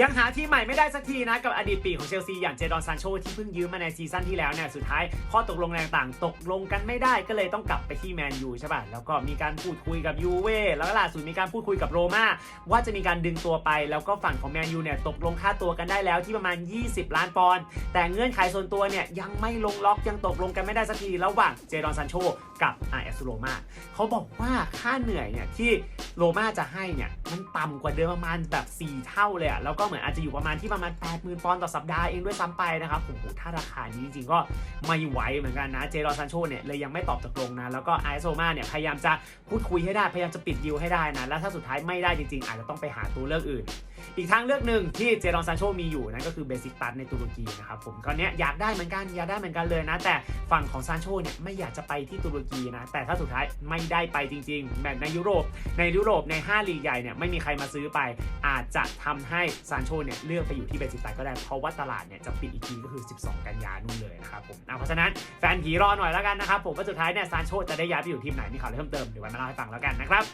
ยังหาที่ใหม่ไม่ได้สักทีนะกับอดีตปีของเชลซีอย่างเจดอนซานโชที่เพิ่งยืมมาในซีซั่นที่แล้วเนี่ยสุดท้ายข้อตกลงต่างๆ ตกลงกันไม่ได้ก็เลยต้องกลับไปที่แมนยูใช่ป่ะแล้วก็มีการพูดคุยกับยูเว่แล้วก็ล่าสุดมีการพูดคุยกับโรม่าว่าจะมีการดึงตัวไป แล้วก็ฝั่งของแมนยูเนี่ยตกลงค่าตัวกันได้แล้วที่ประมาณ 20 ล้านปอนด์แต่เงื่อนไขส่วนตัวเนี่ยยังไม่ลงล็อกยังตกลงกันไม่ได้สักทีระหว่างเจดอนซานโชกับอาเอสโรม่าเขาบอกว่าค่าเหนื่อยเนี่ยที่ โรม่าจะให้เนี่ยมันต่ำกว่าเดิมประมาณแบบ 4 เท่าเลยอะแล้วก็เหมือนอาจจะอยู่ประมาณที่ประมาณ 80,000ปอนด์ต่อสัปดาห์เองด้วยซ้ำไปนะครับโอ้โหถ้าราคานี้จริงๆก็ไม่ไหวเหมือนกันนะเจรอซานโชเนี่ยเลยยังไม่ตอบตกลงนะแล้วก็ไอโซมาเนี่ยพยายามจะพูดคุยให้ได้พยายามจะปิดดีลให้ได้นะแล้วถ้าสุดท้ายไม่ได้จริงๆ อาจจะต้องไปหาตัวเลือกอื่น อีกทางเลือกหนึ่งที่เจรอนซานโชมีอยู่นั่นก็คือเบสิกตัสในตุรกีนะครับผมก็เนี้ยอยากได้เหมือนกันอยากได้เหมือนกันเลยนะ แต่ฝั่งของซานโชเนี่ยไม่อยากจะไปที่ตุรกีนะแต่ถ้าสุดท้ายไม่ได้ไปจริงๆแบบในยุโรปในยุโรปใน 5 ลีกใหญ่เนี่ยไม่มีใครมาซื้อไป อาจจะทำให้ซานโชเนี่ยเลือกไปอยู่ที่เบสิตัก็ได้ เพราะว่าตลาดเนี่ยจะปิดอีกทีก็คือ 12 กันยานู่นเลยนะครับผมอะเพราะฉะนั้นแฟนผีรอหน่อยแล้วกันนะครับผมว่าสุดท้ายเนี่ยซานโชจะได้ย้ายไปอยู่ทีมไหนมีข่าวอะไรเพิ่มเติมเดี๋ยวไว้มาเล่าให้ฟังแล้วกันนะครับ